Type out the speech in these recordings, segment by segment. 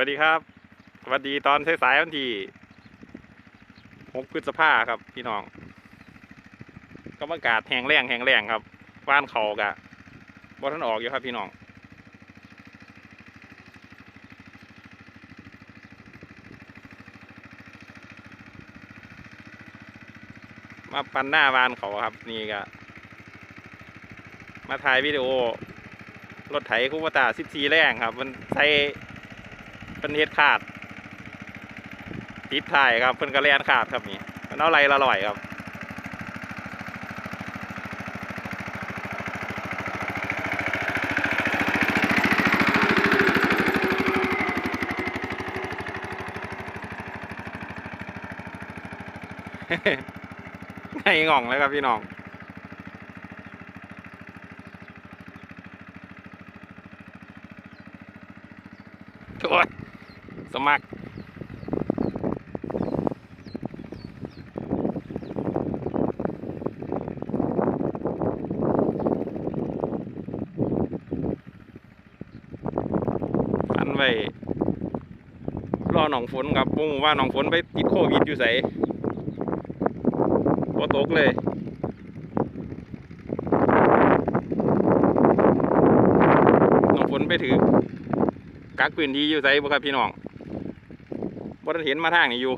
วัสดีครับ สวัสดีตอนสายๆวันที่หกพฤษภาครับ พี่น้องก็อากาศแห้งแรงแห้งแรงครับว่านเขากะบอท่านออกอยู่ครับพี่น้องมาปันหน้าวานเขาครับ นี่ก็มาถ่ายวิดีโอรถไถคูปตาสิบสี่แรงครับ มันใช้ เป็นเฮ็ดขาด ติดถ่ายครับเพิ่นกระแลนขาดครับนี่มันเอาไรละลอยครับให้ง่องเลยครับพี่น้อง โอ้ยส มัครอันไว้รอหนองฝนครับวงว่าหนองฝนไปติดโควิดอยู่ใส่พอตกเลยหนองฝนไปถือกักพื้นที่อยู่ใส่บ่ครับพี่น้อง บ่ทันเห็นมาทางนี้อยู่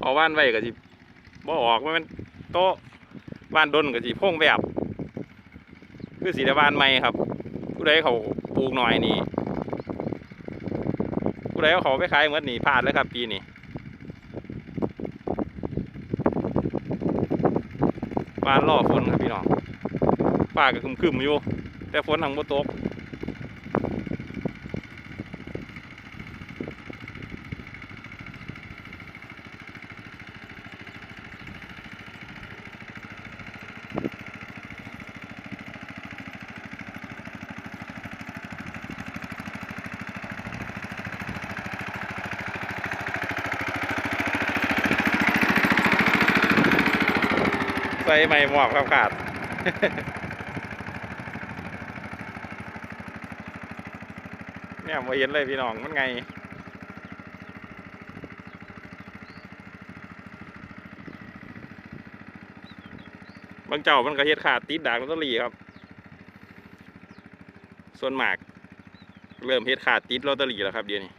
เอาว่านไว้ก็สิบ่ออกว่ามันโต๊ะว่านดนก็สิพงแบบคือสีได้ว่านใหม่ครับ ผู้ใดเขาปลูกหน่อยนี่ผู้ใดเอาขาไปขายเหมือนนี่พลาดแล้วครับปีนี้ว่านล่อฝนครับพี่น้องฟ้าก็ครึมๆอยู่ แต่ฝนทางบ่ตก ใส่ไม่หมอบครับขาดเนี่ยมาเห็นเลยพี่น้องมันไงบางเจ้ามันก็เฮ็ดขาดติดดากลอตเตอรี่ครับ ส่วนมาก เริ่มเฮ็ดขาดติดลอตเตอรี่แล้วครับเดี๋ยวนี้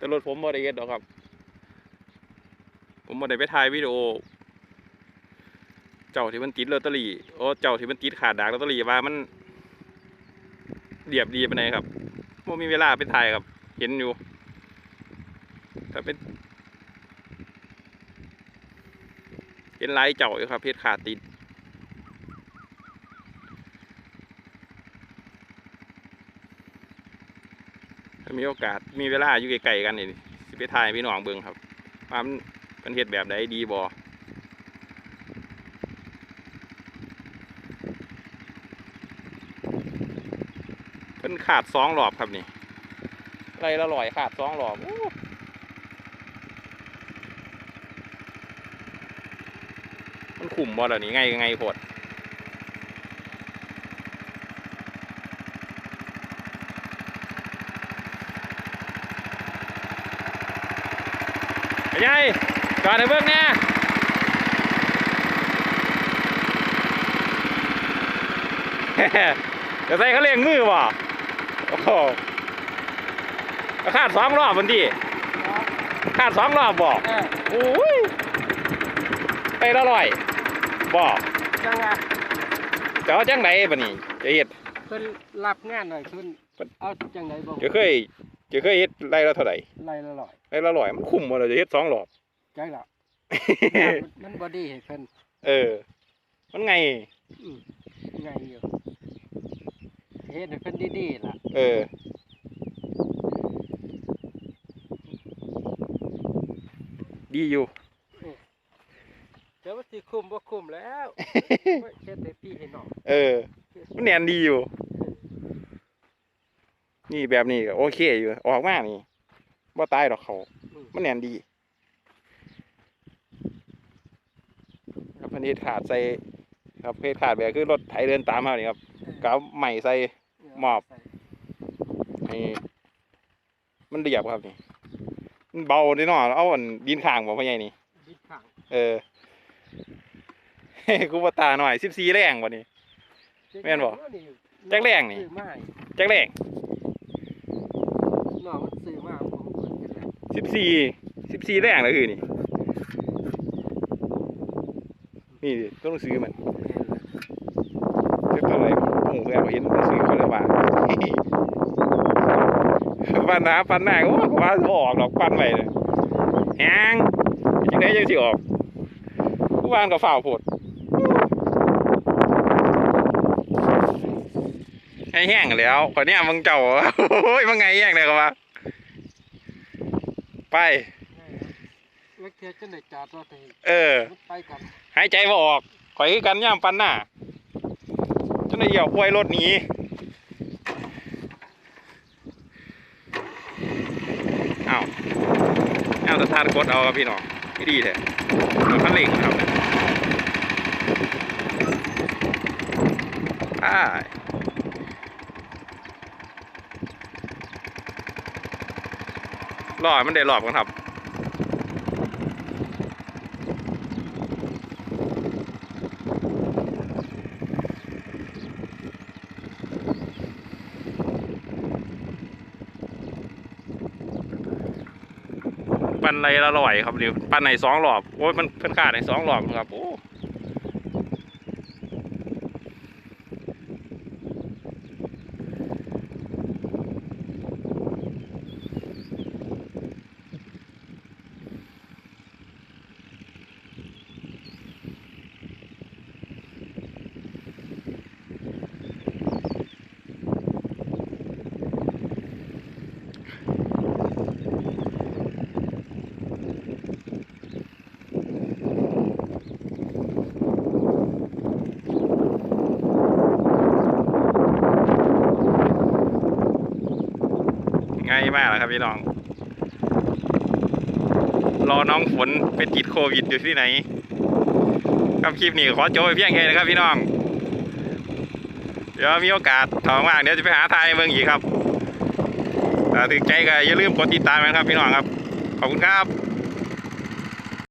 แต่รถผมบ่ได้เฮ็ดดอกครับ ผมบ่ได้ไปถ่ายวิดีโอ เจ้าที่มันติดลอตเตอรี่โอ้เจ้าที่มันติดขาดดากลอตเตอรี่ว่ามันเรียบดีไปานครับบ่มีเวลาไปถ่ายครับ เห็นอยู่ถ้าเป็นเห็นหลายเจ้าอยู่ครับเฮ็ดขาดติด มีโอกาสมีเวลาอยู่ไกลๆกันนี่สิไปถ่ายพี่น้องเบิ่งครับว่ามันมันเฮ็ดแบบใดดีบ่เพิ่นขาดสองรอบครับนี่ไรละลอยขาดสองรอบมันขุ่มบ่ล่ะนี่ไงไงโพด ไปยัยจอดในเบื้องแน่จะใส่เขาเลี้ยงมือบ่โอ้โหขาดสองรอบบันทีขาดสองรอบบ่เออโอ้ยไปละร้อยบ่จังหวะจะเอาจังไหนบัดนี้จะเฮ็ดเพิ่นรับงานหน่อยเพิ่นเพิ่นเอาจังไดบ่จะเคย จะเคยเฮ็ดไรละเท่าไหร่ไล่ละร้อยไรละร้อยมันคุ้มบ่เราจะเฮ็ดสองรอบ จังละ มันบ่ดีให้เพิ่นเออ มันไง อืมไงอยู่เฮ็ดให้เพิ่นดีๆล่ะเออ ดีอยู่เดี๋ยวมันสิคุมบ่คุมแล้ว เฮ็ดให้พี่ให้น้องเออ มันแนนดีอยู่ นี่แบบนี้ก็โอเคอยู่ ออกมานี่บ่ตายดอกเขาอืมมันแนนดีครับพันธุ์ขาดใส่ครับเพศขาดแบบคือรถไถเดินตามเขานี่ครับก็เอาใหม่ใส่หมอบให้มันเรียบครับนี่มันเบาแน่นอนเอาอันดินข้างบ่พ่อใหญ่นี่ดินข้างเออกูบ่ตาหน่อย14แรงบ่นี่แม่นบ่จักแรงนี่ซื้อมาให้จักแรงน้องมันซื้อมาผมเพิ่นกันแหละ14 14แรงแล้วคือนี่นี่ต้องซื้อมันแม่นแหละอตัวอะไรโอ้โหแอบเห็นซื้อเขาเลยว่าปันหนาปันหน้าก็ว่าว่าบ่ออกหรอกปันไปเลยแฮงจังไดจังสิออกกูวานกับฝ่าวโพดให้แห้งแล้วขอเนี้ยมึงเจ้าโอ้ยมึงไงแห้งเลยก็ว่า ไป เล็กเทียจะได้จอดรถให้เออมันไปกันหายใจบ่ออกข่อยคือกันย่ามปันหน้าจนได้เหยียบอวยรถหนีอ้าวอ้าวสตาร์ทกดเอาครับพี่น้องไม่ดีแท้รถคันเร่งนะครับอ่า ลอยมันได้รอบกันครับปันไรละร้อยครับเดี๋ยวปันไหนสองรอบโอ้ยมันเพิ่นขาดในสองรอบครับโอ้ มากแล้วครับพี่น้อง รอน้องฝนเป็นติดโควิดอยู่ที่ไหนครับคลิปนี้ขอจบไปเพียงแค่นี้นะครับพี่น้อง เดี๋ยวมีโอกาสถองว่างเดี๋ยวจะไปหาทายเมืองอีกครับถ้าถึงใจก็อย่าลืมกดติดตามนะครับพี่น้องครับ ขอบคุณครับ